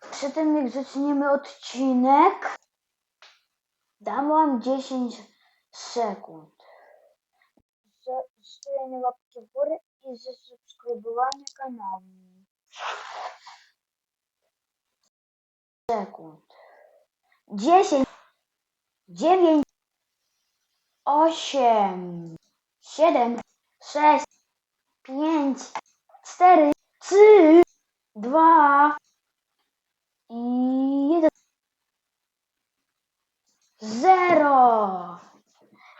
Przy tym jak zaczniemy odcinek, dam wam 10 sekund. Zostawienie łapki w górę i zasubskrybowanie kanału. Sekund. 10, 9, 8, 7, 6, 5, 4, 3, 2 i 1. Zero!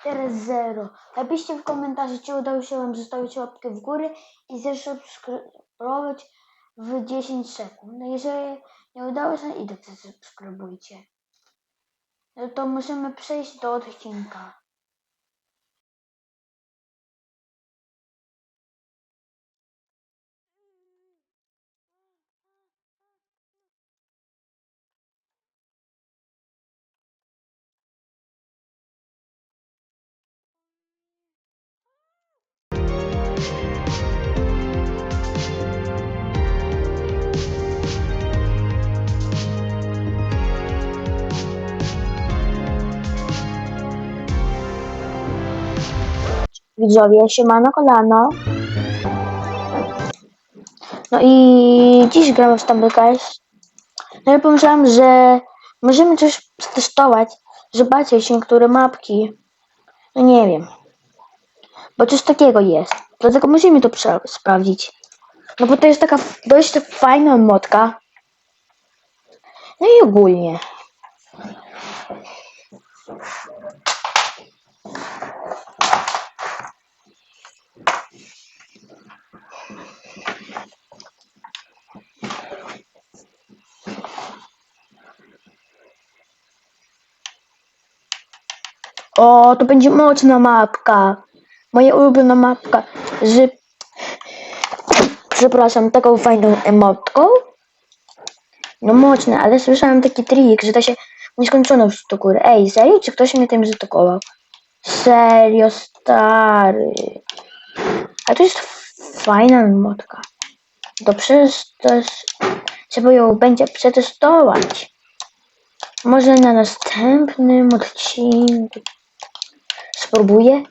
Teraz zero. Napiszcie w komentarzu, czy udało się Wam zostawić łapkę w górę i zasubskrybować w 10 sekund. No jeżeli nie udało się, i tak zasubskrybujcie. No to musimy przejść do odcinka. Widzowie, siemano kolano. No i dziś gramy w Stumble Guys. No i pomyślałam, że możemy coś testować. Zobaczyć niektóre mapki. No nie wiem. Bo coś takiego jest. Dlatego musimy to sprawdzić. No bo to jest taka dość fajna modka. No i ogólnie. O, to będzie mocna mapka. Moja ulubiona mapka z... Przepraszam, taką fajną emotką. No mocne, ale słyszałem taki trik, że da się nieskończoną do góry. Ej, serio? Czy ktoś mnie tym zaatakował? Serio, stary. A to jest fajna emotka. To przez to. Trzeba ją będzie przetestować. Może na następnym odcinku spróbuję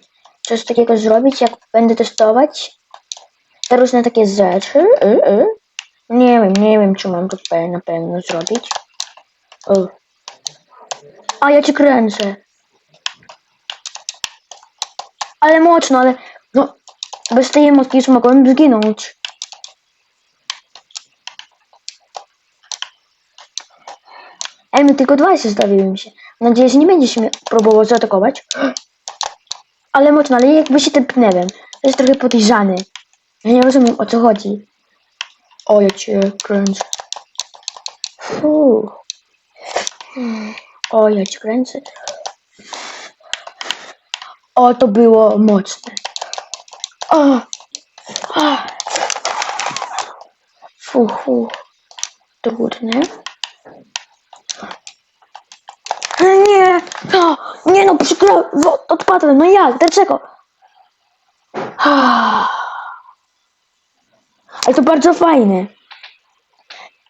coś takiego zrobić, jak będę testować te różne takie rzeczy. Y, y. Nie wiem, nie wiem, czy mam to na pewno zrobić. A ja cię kręcę. Ale mocno, ale no, bez tej emocji już mogłem zginąć. Ej, tylko dwa się zdawiły się. Mam nadzieję, że nie będziesz mnie próbował zaatakować. Ale mocno, ale jakby się tepnęłem. To jest trochę podejrzany. Ja nie rozumiem o co chodzi. O, ja cię kręcę. Fuh. O, ja cię kręcę. O, to było mocne. O. O. Fu, fu. Trudne. Nie, no, nie no, przykro, odpadłem, no jak, dlaczego? Ale to bardzo fajne.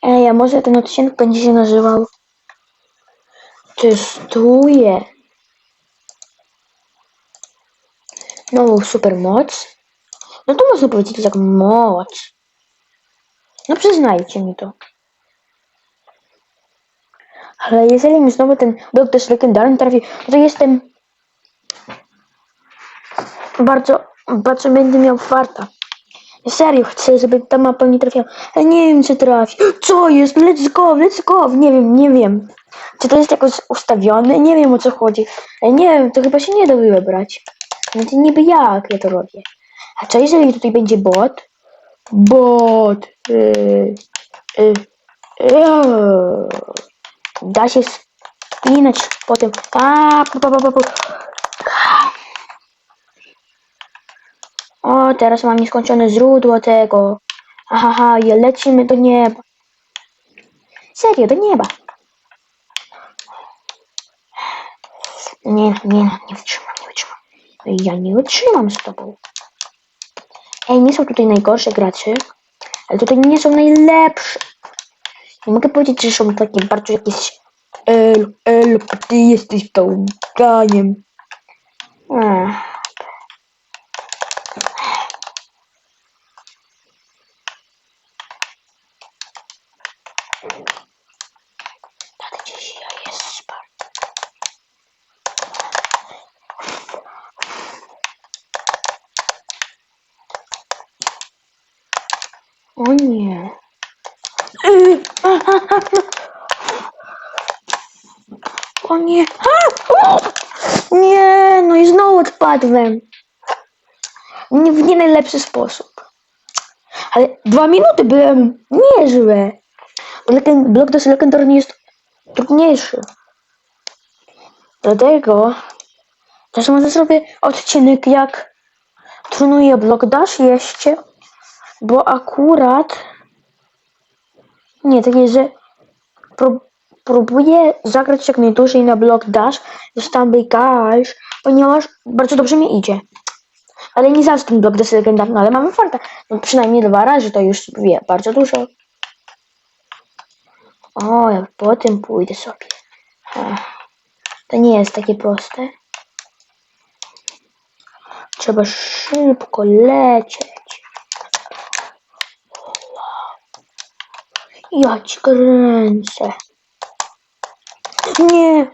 Ej, a może ten odcinek będzie się nazywał Testuję nową supermoc? No to można powiedzieć tak moc. No przyznajcie mi to. Ale jeżeli mi znowu ten też legendarny trafi, to jestem bardzo, bardzo będę miał farta. Serio, chcę, żeby ta mapa nie trafiła. Ale nie wiem, czy trafi. Co jest? Let's go, let's go. Nie wiem, nie wiem. Czy to jest jakoś ustawione? Nie wiem, o co chodzi. Nie wiem, to chyba się nie da wybrać. No to niby jak ja to robię. A co jeżeli tutaj będzie bot? Bot. Yy, yy, yy. Da się spinać potem. A, pa, pa, pa, pa. O, teraz mam nieskończone źródło tego. Aha, i lecimy do nieba. Serio, do nieba. Nie, nie, nie wytrzymam, nie wytrzymam. Ja nie wytrzymam z tobą. Ej, nie są tutaj najgorsze gracze, ale tutaj nie są najlepsze. Mogę powiedzieć, że są takie bardzo jakieś El, El, ty jesteś jest spart. O nie. O nie. Nie, no i znowu odpadłem. Nie w nie najlepszy sposób. Ale dwa minuty byłem niezłe. Leken- Blok dość legendarny jest trudniejszy. Dlatego też może zrobię odcinek jak trenuję blok dash jeszcze, bo akurat nie, takie, że pró- próbuję zagrać jak najdłużej na blok dash, zostałem cash, ponieważ bardzo dobrze mi idzie. Ale nie zawsze ten blok dash legendarny, ale mamy farta. No przynajmniej dwa razy to już wie, bardzo dużo. O, ja potem pójdę sobie. To nie jest takie proste. Trzeba szybko lecieć. Ja ci kręcę. Nie.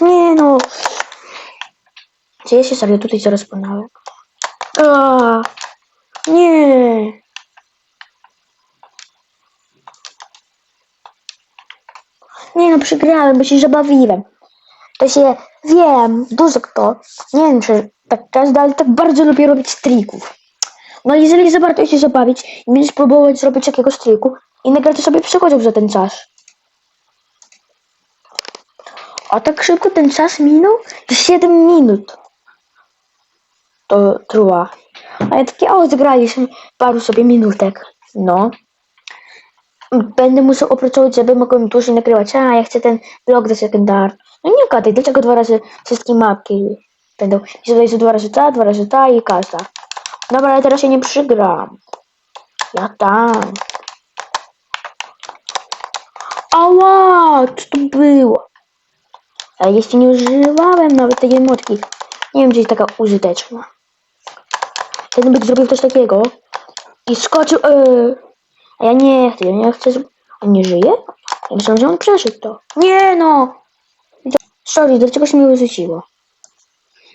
Nie no. Czy ja się serio tutaj zaraz ponałem? Nie. Nie no, przegrałem, bo się zabawiłem. To się, wiem, dużo kto, nie wiem czy tak każdy, ale tak bardzo lubię robić trików. No jeżeli za bardzo się zabawić i będziesz próbować zrobić jakiegoś triku i to sobie przychodził za ten czas. A tak szybko ten czas minął? To 7 minut. To trwa. A ja takie, o, zagraliśmy paru sobie minutek. No. Będę musiał opracować, żeby mogłem dłużej nagrywać. A, ja chcę ten blog do sekundar. No nie gadaj, dlaczego dwa razy wszystkie mapki będą? I tutaj jest dwa razy ta, dwa razy ta i każda. Dobra, ale teraz się nie przygram. Ja tam. Ała, co to było? Ale jeszcze nie używałem nawet tej emotki. Nie wiem, czy jest taka użyteczna. Ten byk zrobił coś takiego i skoczył. Yy. A ja nie chcę, ja nie chcę. On nie żyje? Ja myślałem, że on przeżył to. Nie no! Sorry, dlaczego się mnie wyrzuciło?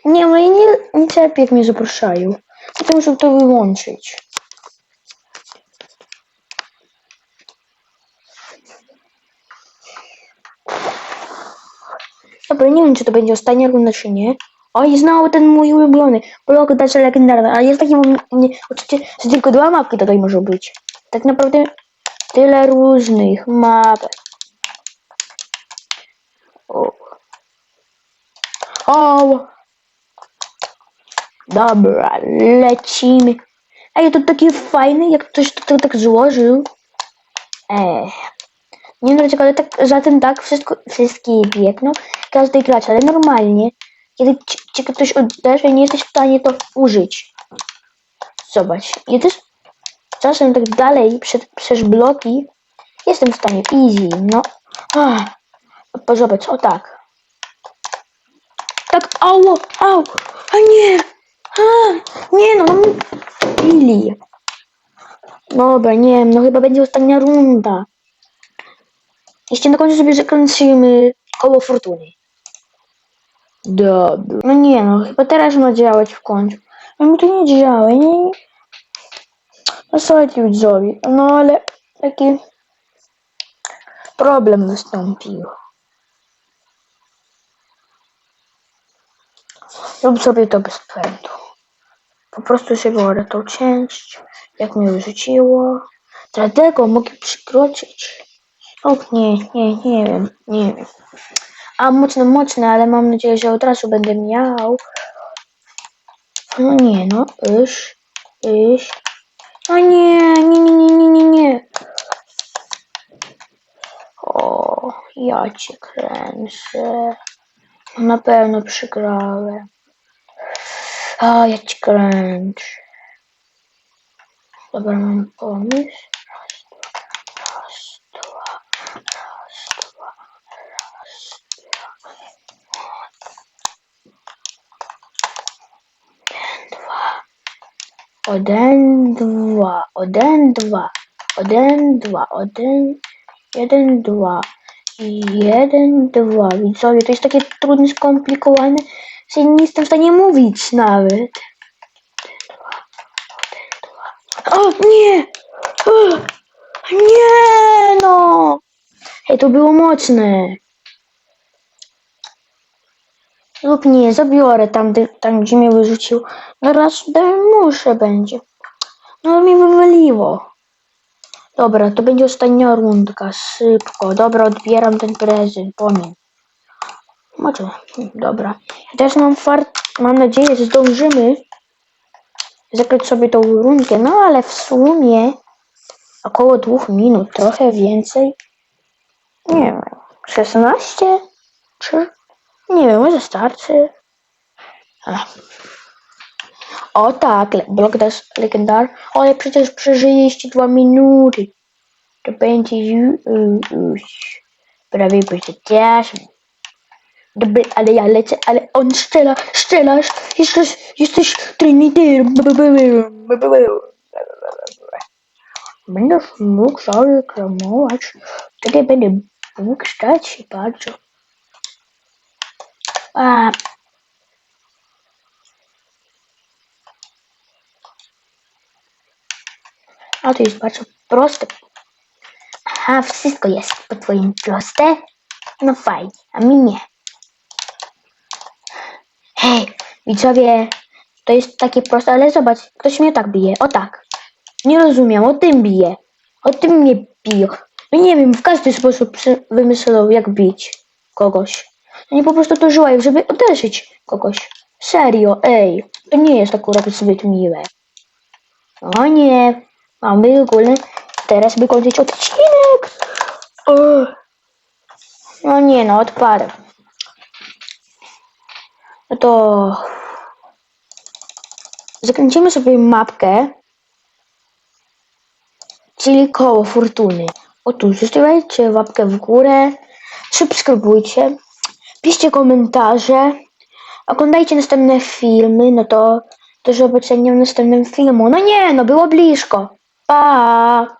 Nie, no ja nie, nie cierpię, jak mnie zapraszają. Potem muszę to wyłączyć. Dobra, nie wiem, czy to będzie ostatnia runda, czy nie. O, i znowu ten mój ulubiony. Blok daczy legendarny. Ale jest taki moment, nie, oczywiście, że tylko dwa mapki tutaj może być. Tak naprawdę tyle różnych mapek. O. O. Dobra, lecimy. Ej, to taki fajny, jak ktoś to, to tak złożył. Ej. Nie wiem dlaczego, ale tak, zatem tak wszystko, wszystkie biegną, każdy gracz, ale normalnie, kiedy ci, ci ktoś uderzy, nie jesteś w stanie to użyć. Zobacz, też czasem tak dalej przed, przez bloki jestem w stanie, easy, no. Ach, zobacz, o tak. Tak, au, au, a nie, nie no, no Billy. Dobra, nie wiem, no chyba będzie ostatnia runda. Jeszcze na końcu sobie zakończymy koło fortuny. Dobra. No nie no, chyba teraz ma działać w końcu. No mi to nie działa, nie... No słuchajcie widzowie, no ale taki problem nastąpił. Rób sobie to bez pędu. Po prostu się biorę tą część, jak mnie wyrzuciło. Dlatego mogę przykroczyć. Och nie, nie, nie wiem, nie wiem. A mocno, mocno, ale mam nadzieję, że od razu będę miał. No nie, no, iż, iż. O nie, nie, nie, nie, nie, nie, nie. O, ja cię kręcę. Na pewno przegrałem. O, ja ci kręcę. Dobra, mam pomysł. Raz, dwa, raz, dwa, raz, dwa, raz, dwa. Jeden, dwa. Jeden, dwa, jeden, dwa, jeden, dwa, jeden, jeden, dwa. Jeden, dwa. Widzowie, to jest takie trudne, skomplikowane że nie jestem w stanie mówić nawet. O, nie! O, nie, no! Hej, to było mocne. Lub nie, zabiorę tam, tam gdzie mnie wyrzucił. Teraz muszę będzie. No mi wywaliło. Dobra, to będzie ostatnia rundka. Szybko. Dobra, odbieram ten prezent. Pomiem. Może. Dobra. Też mam fart. Mam nadzieję, że zdążymy zagrać sobie tą rundkę. No ale w sumie około dwóch minut. Trochę więcej. Nie wiem. 16? Czy? Nie wiem, może starczy. O tak, blok des legendar. Ale przecież przeżyliście dwa minuty. To będzie ju- już. Prawie powiedzieliśmy. Dobra, ale ja lecę, ale on strzela, strzelasz. Jesteś, jesteś trinityr. Będziesz mógł zareklamować. Wtedy będę mógł stać się bardzo. A, A to jest bardzo proste. Aha, wszystko jest po twoim proste? No fajnie, a mi nie. Hej, widzowie, to jest takie proste, ale zobacz, ktoś mnie tak bije, o tak. Nie rozumiem, o tym bije. O tym mnie biją. No nie wiem, w każdy sposób wymyślą, jak bić kogoś. Oni po prostu to żyją, żeby uderzyć kogoś. Serio, ej, to nie jest akurat zbyt miłe. O nie, mamy ogólnie teraz by kończyć odcinek. O. No nie no, odparę. No to zakręcimy sobie mapkę, czyli koło fortuny. Otóż zostawiajcie łapkę w górę, subskrybujcie, piszcie komentarze, oglądajcie następne filmy, no to do zobaczenia w następnym filmu. No nie, no było blisko. Pa!